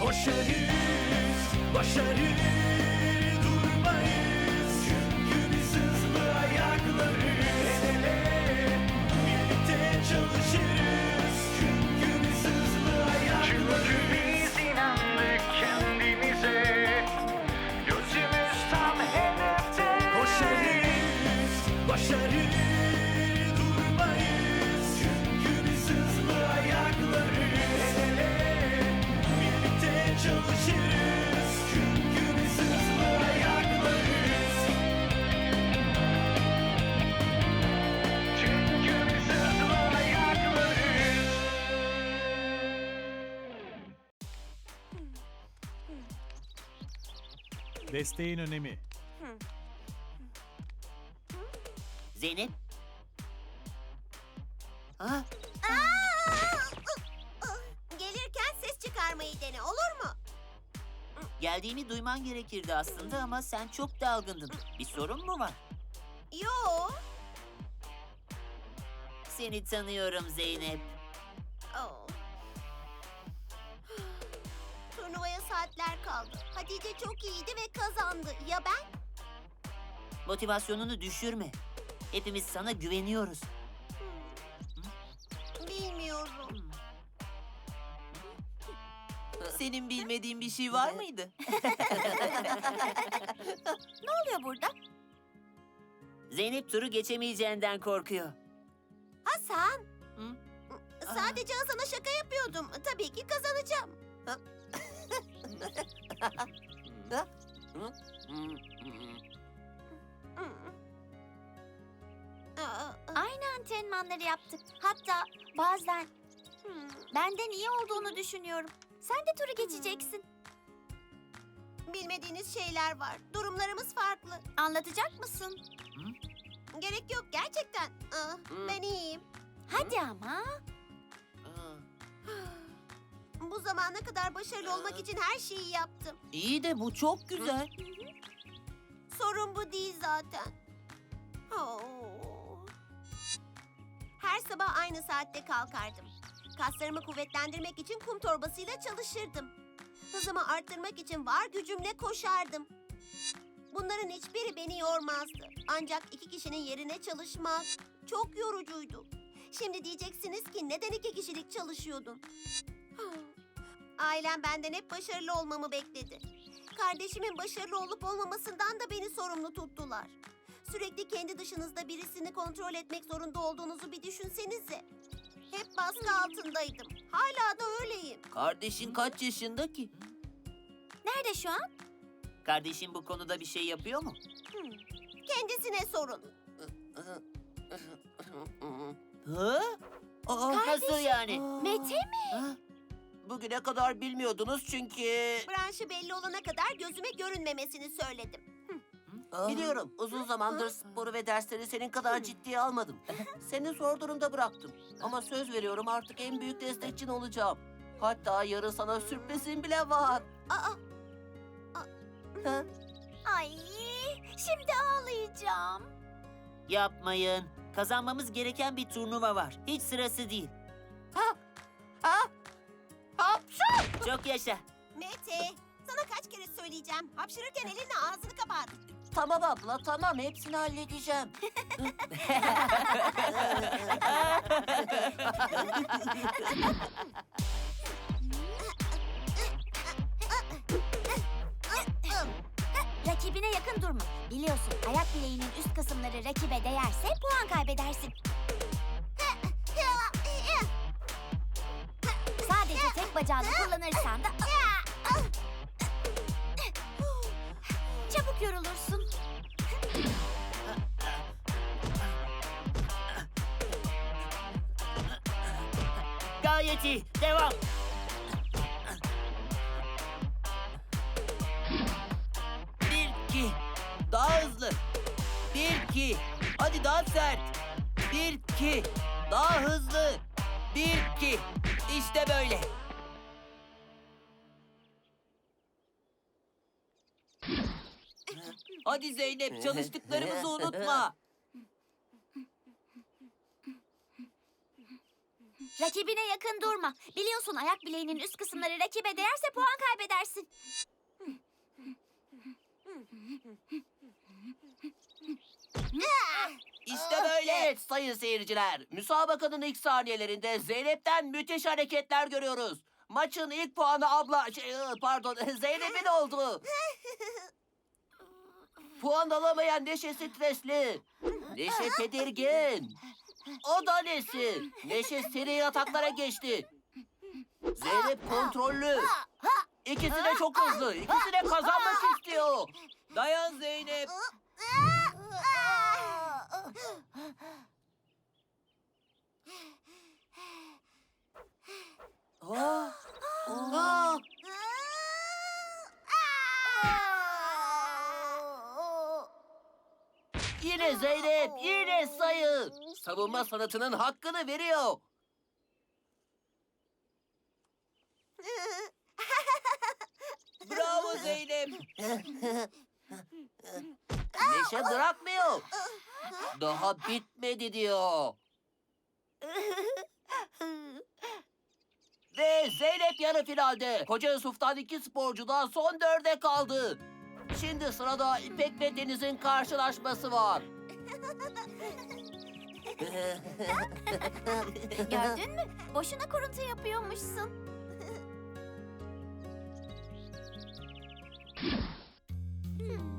Koşarız, başarı Desteğin önemi. Zeynep. Ha? Gelirken ses çıkarmayı dene olur mu? Geldiğini duyman gerekirdi aslında ama sen çok dalgındın. Bir sorun mu var? Yo. Seni tanıyorum Zeynep. Oh. Turnuvaya saatler kaldı. Hatice çok iyiydi ve kazandı. Ya ben? Motivasyonunu düşürme. Hepimiz sana güveniyoruz. Bilmiyorum. Senin bilmediğin bir şey var mıydı? Ne oluyor burada? Zeynep turu geçemeyeceğinden korkuyor. Hasan. Hı? Sadece Hasan'a şaka yapıyordum. Tabii ki kazanacağım. Aa, Aynı antrenmanları yaptık. Hatta bazen benden iyi olduğunu düşünüyorum. Sen de turu geçeceksin. Bilmediğiniz şeyler var. Durumlarımız farklı. Anlatacak mısın? Gerek yok gerçekten. Aa, ben iyiyim. Hadi ama. Bu zamana kadar başarılı olmak için her şeyi yaptım. İyi de bu çok güzel. Sorun bu değil zaten. Oo. Her sabah aynı saatte kalkardım. Kaslarımı kuvvetlendirmek için kum torbasıyla çalışırdım. Hızımı arttırmak için var gücümle koşardım. Bunların hiçbiri beni yormazdı. Ancak iki kişinin yerine çalışmak çok yorucuydu. Şimdi diyeceksiniz ki neden iki kişilik çalışıyordun? Ailem benden hep başarılı olmamı bekledi. Kardeşimin başarılı olup olmamasından da beni sorumlu tuttular. Sürekli kendi dışınızda birisini kontrol etmek zorunda olduğunuzu bir düşünsenize. Hep baskı altındaydım. Hala da öyleyim. Kardeşin kaç yaşında ki? Nerede şu an? Kardeşin bu konuda bir şey yapıyor mu? Hmm. Kendisine sorun. Hı? Aa, nasıl yani? Mete mi? Ha? Bugüne kadar bilmiyordunuz çünkü... Branşı belli olana kadar gözüme görünmemesini söyledim. Biliyorum uzun zamandır sporu ve dersleri senin kadar ciddiye almadım. Seni zor durumda bıraktım. Ama söz veriyorum artık en büyük destekçin olacağım. Hatta yarın sana sürprizim bile var. Aa, Ha? Ay, şimdi ağlayacağım. Yapmayın. Kazanmamız gereken bir turnuva var. Hiç sırası değil. Ha? Hapşu! Çok yaşa. Mete, sana kaç kere söyleyeceğim. Hapşırırken elinle ağzını kapat. Tamam abla tamam hepsini halledeceğim. Rakibine yakın durma. Biliyorsun ayak bileğinin üst kısımları rakibe değerse puan kaybedersin. Bacağını kullanırsan da... Çabuk yorulursun. Gayet iyi. Devam. Bir, iki. Daha hızlı. Bir, iki. Hadi daha sert. Bir, iki. Daha hızlı. Bir, iki. İşte böyle. Hadi Zeynep çalıştıklarımızı unutma. Rakibine yakın durma. Biliyorsun ayak bileğinin üst kısımları rakibe değerse puan kaybedersin. İşte böyle. Evet sayın seyirciler. Müsabakanın ilk saniyelerinde Zeynep'ten müthiş hareketler görüyoruz. Maçın ilk puanı abla, şey, ıı, pardon Zeynep'in oldu. Puan alamayan Neşe stresli. Neşe tedirgin. O da nesi? Neşe seri ataklara geçti. Zeynep kontrollü. İkisi de çok hızlı. İkisi de kazanmak istiyor. Dayan Zeynep. Aa, aa. Yine Zeynep, yine sayı. Savunma sanatının hakkını veriyor. Bravo Zeynep. Neşe bırakmıyor. Daha bitmedi diyor. Ve Zeynep yarı finalde. Koca Yusuf'tan iki sporcu da son dörde kaldı. Şimdi sırada İpek ve Deniz'in karşılaşması var. Gördün mü? Boşuna kuruntu yapıyormuşsun. Ay.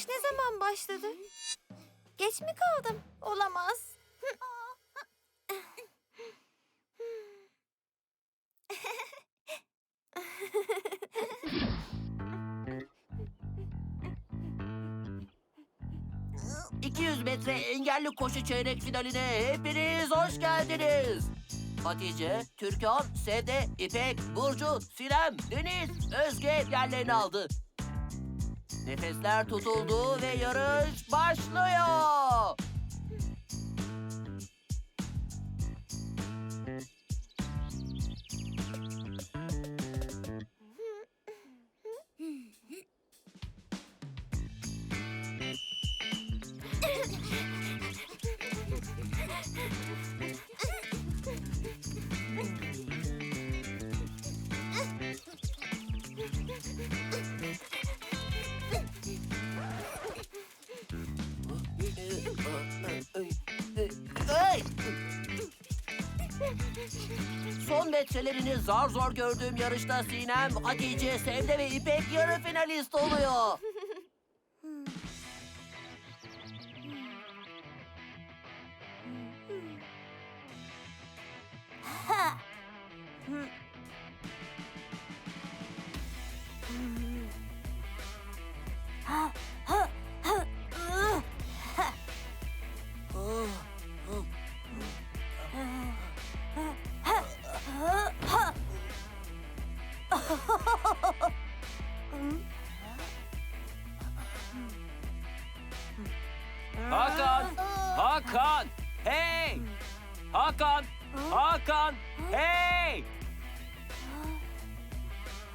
Yarış ne zaman başladı? Geç mi kaldım? Olamaz. Hı. 200 metre engelli koşu çeyrek finaline hepiniz hoş geldiniz. Hatice, Türkan, Sevde, İpek, Burcu, Sinem, Deniz, Özge yerlerini aldı. Nefesler tutuldu ve yarış başlıyor. Son metrelerini zar zor gördüğüm yarışta Sinem, Hatice, Sevde ve İpek yarı finalist oluyor. Hakan. Hey.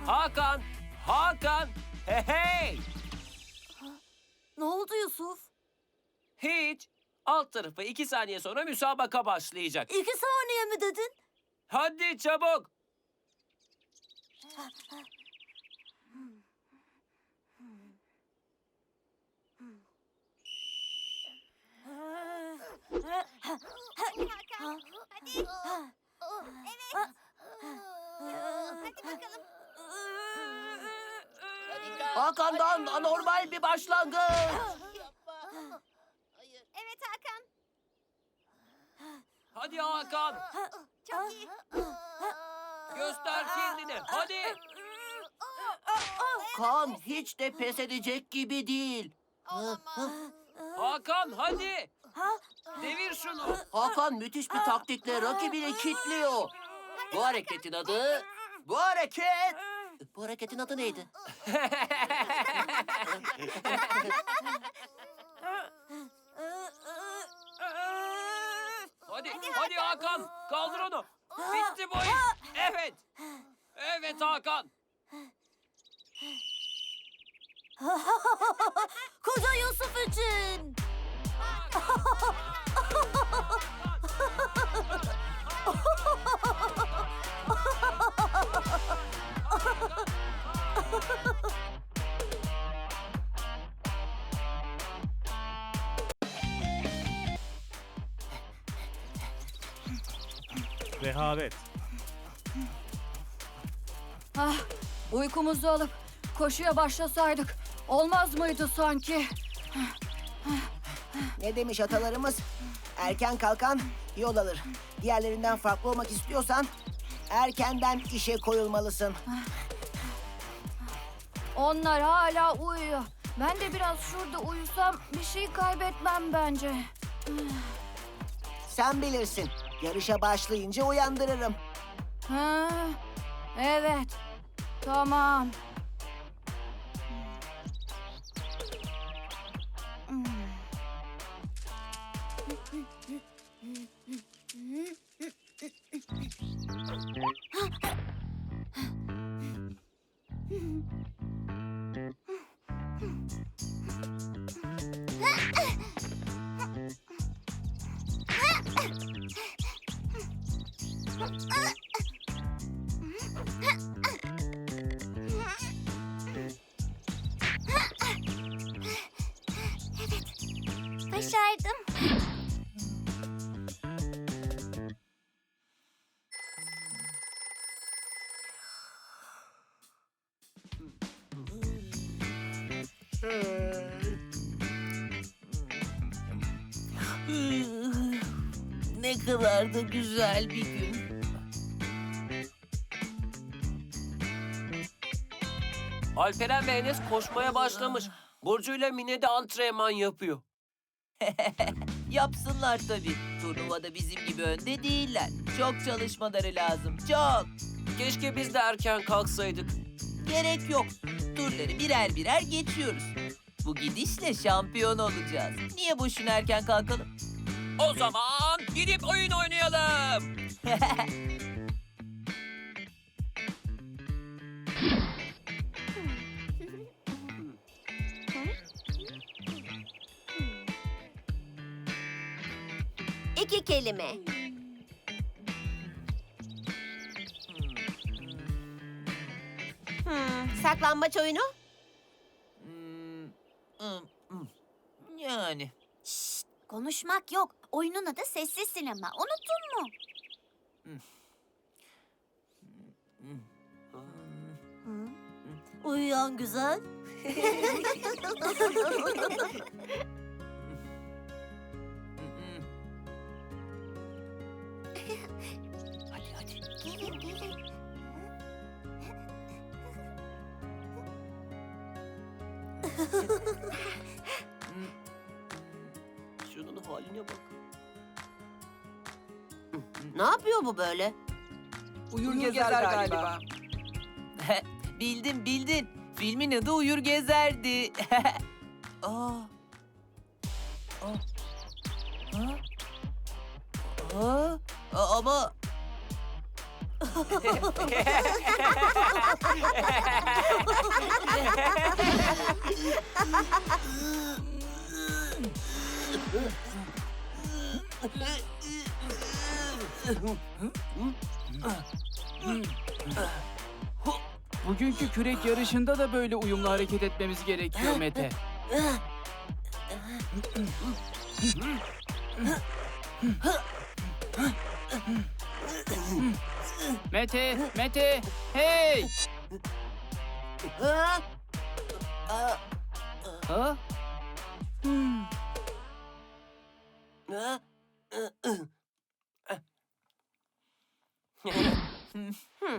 Hakan. Hakan. Hey hey. Ne oldu Yusuf? Hiç. Alt tarafı iki saniye sonra müsabaka başlayacak. İki saniye mi dedin? Hadi çabuk. Hadi Hakan. Hadi. Evet. Hadi bakalım. Hakan'dan anormal bir başlangıç. Evet Hakan. Hadi Hakan. Çok iyi. Göster kendini. Hadi. Kan hiç de pes edecek gibi değil. Hakan hadi. Devir şunu. Hakan müthiş bir taktikle rakibini kilitliyor. Bu hareketin adı... Bu hareket Bu hareketin adı neydi? Hadi, hadi Hakan. Kaldır onu. Bitti bu iş. Evet. Evet Hakan. Koca Yusuf için. Rehavet. Ah, uykumuzu alıp koşuya başlasaydık olmaz mıydı sanki? Ne demiş atalarımız? Erken kalkan yol alır. Diğerlerinden farklı olmak istiyorsan erkenden işe koyulmalısın. Onlar hala uyuyor. Ben de biraz şurada uyusam bir şey kaybetmem bence. Sen bilirsin. Yarışa başlayınca uyandırırım. Ha, evet. Tamam. Ne kadar da güzel bir gün. Alperen ve Enes koşmaya başlamış. Burcu ile Mine de antrenman yapıyor. Yapsınlar tabii. Turnuvada bizim gibi önde değiller. Çok çalışmaları lazım. Çok. Keşke biz de erken kalksaydık. Gerek yok. Turları birer birer geçiyoruz. Bu gidişle şampiyon olacağız. Niye boşuna erken kalkalım? O zaman gidip oyun oynayalım. İki kelime. Hmm, saklambaç oyunu? Hmm, hmm, hmm. Yani. Konuşmak yok. Oyunun adı sessiz sinema. Unuttun mu? Uyuyan güzel. Yapıyor bu böyle? Uyur gezer galiba. bildin bildin. Filmin adı Uyur Gezer'di. Aa. Aa. Ha? Aa. Aa, Ama Bugünkü kürek yarışında da böyle uyumlu hareket etmemiz gerekiyor Mete. Mete, Mete, hey! Ha? Aa, Ha?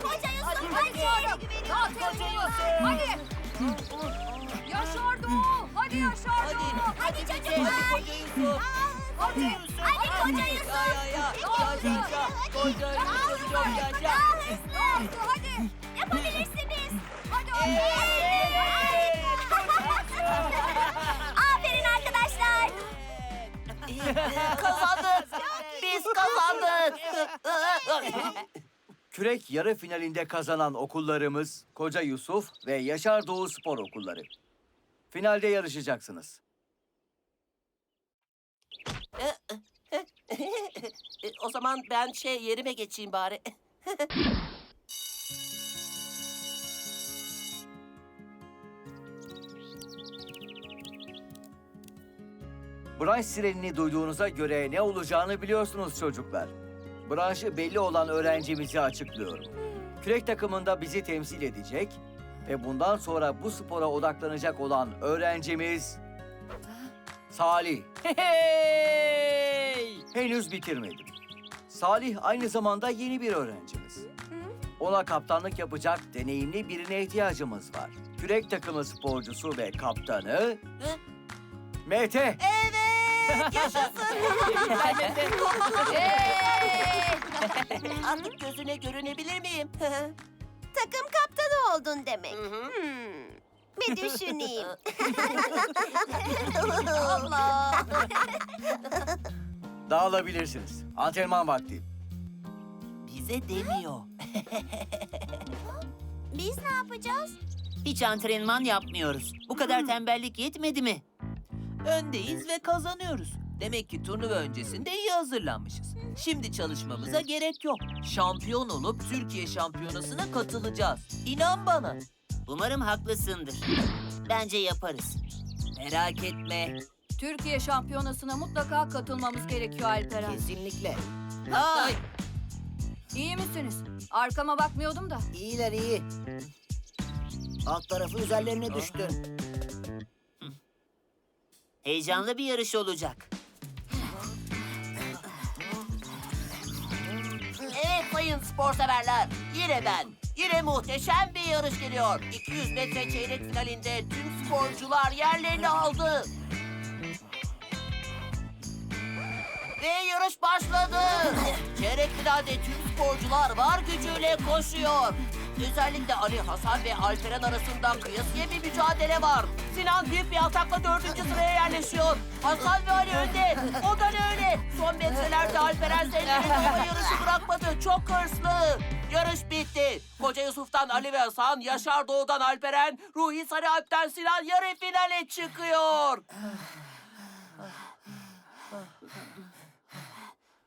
koca Yusuf. Hadi. Hadi koca Yusuf. Ya ya ya. Ya ya ya. Koca Yusuf çok yaşa. Daha hızlı hadi. Yapabilirsiniz. Hadi Aferin arkadaşlar. Kazandık. Biz kazandık. Kürek yarı finalinde kazanan okullarımız Koca Yusuf ve Yaşar Doğu Spor Okulları. Finalde yarışacaksınız. O zaman ben şey yerime geçeyim bari. Branş sirenini duyduğunuza göre ne olacağını biliyorsunuz çocuklar. Branşı belli olan öğrencimizi açıklıyorum. Kürek takımında bizi temsil edecek ve bundan sonra bu spora odaklanacak olan öğrencimiz Salih. Hey! Henüz bitirmedim. Salih aynı zamanda yeni bir öğrencimiz. Ona kaptanlık yapacak deneyimli birine ihtiyacımız var. Kürek takımı sporcusu ve kaptanı... Mete. Artık gözüne görünebilir miyim? Takım kaptanı oldun demek. Hı hı. Hmm. Bir düşüneyim. Allah. Dağılabilirsiniz. Antrenman vakti. Bize demiyor. Biz ne yapacağız? Hiç antrenman yapmıyoruz. Bu kadar tembellik yetmedi mi? Öndeyiz ve kazanıyoruz. Demek ki turnuva öncesinde iyi hazırlanmışız. Şimdi çalışmamıza gerek yok. Şampiyon olup Türkiye şampiyonasına katılacağız. İnan bana. Umarım haklısındır. Bence yaparız. Merak etme. Türkiye şampiyonasına mutlaka katılmamız gerekiyor Alperen. Kesinlikle. Ay, İyi misiniz? Arkama bakmıyordum da. İyiler iyi. Alt tarafı üzerlerine düştün. Heyecanlı bir yarış olacak. Evet sayın spor severler. Yine ben. Yine muhteşem bir yarış geliyor. 200 metre çeyrek finalinde tüm sporcular yerlerini aldı. Ve yarış başladı. Çeyrek finalde tüm sporcular var gücüyle koşuyor. Özellikle Ali Hasan ve Alperen arasında kıyasıya bir mücadele var. Sinan büyük bir atakla dördüncü sıraya yerleşiyor. Hasan ve Ali önde. O da öyle? Son metrelerde Alperen Zeynep'in yarışı bırakmadı. Çok hırslı. Yarış bitti. Koca Yusuf'tan Ali ve Hasan, Yaşar Doğu'dan Alperen, Ruhi Sarı Alp'ten Sinan yarı finale çıkıyor.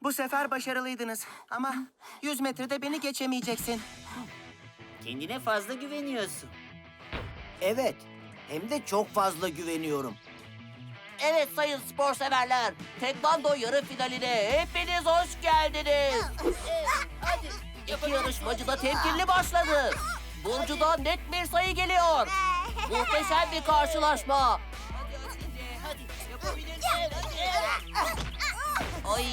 Bu sefer başarılıydınız ama 100 metrede beni geçemeyeceksin. Kendine fazla güveniyorsun. Evet, hem de çok fazla güveniyorum. Evet sayın spor severler. Tekvando yarı finaline hepiniz hoş geldiniz. İki yarışmacı da temkinli başladı. Burcu'dan net bir sayı geliyor. Muhteşem bir karşılaşma. Ay,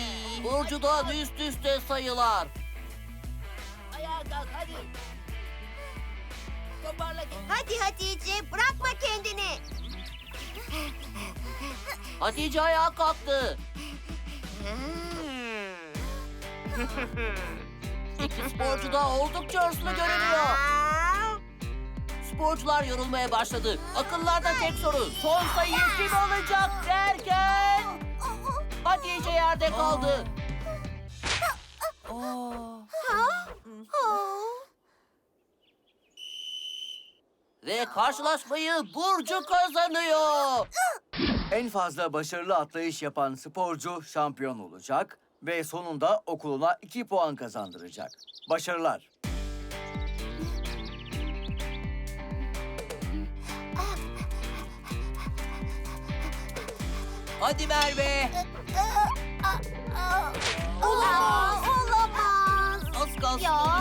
Burcu'dan üst üste sayılar. Hadi Hatice bırakma kendini. Hatice ayağa kalktı. İki sporcu da oldukça hırslı görünüyor. Aa, Sporcular yorulmaya başladı. Akıllarda tek soru. Son sayı kim olacak derken... Hatice yerde kaldı. oh. Ve karşılaşmayı Burcu kazanıyor. En fazla başarılı atlayış yapan sporcu şampiyon olacak ve sonunda okuluna 2 puan kazandıracak. Başarılar. Hadi Merve. Aa, olamaz. Az kalsın Ya.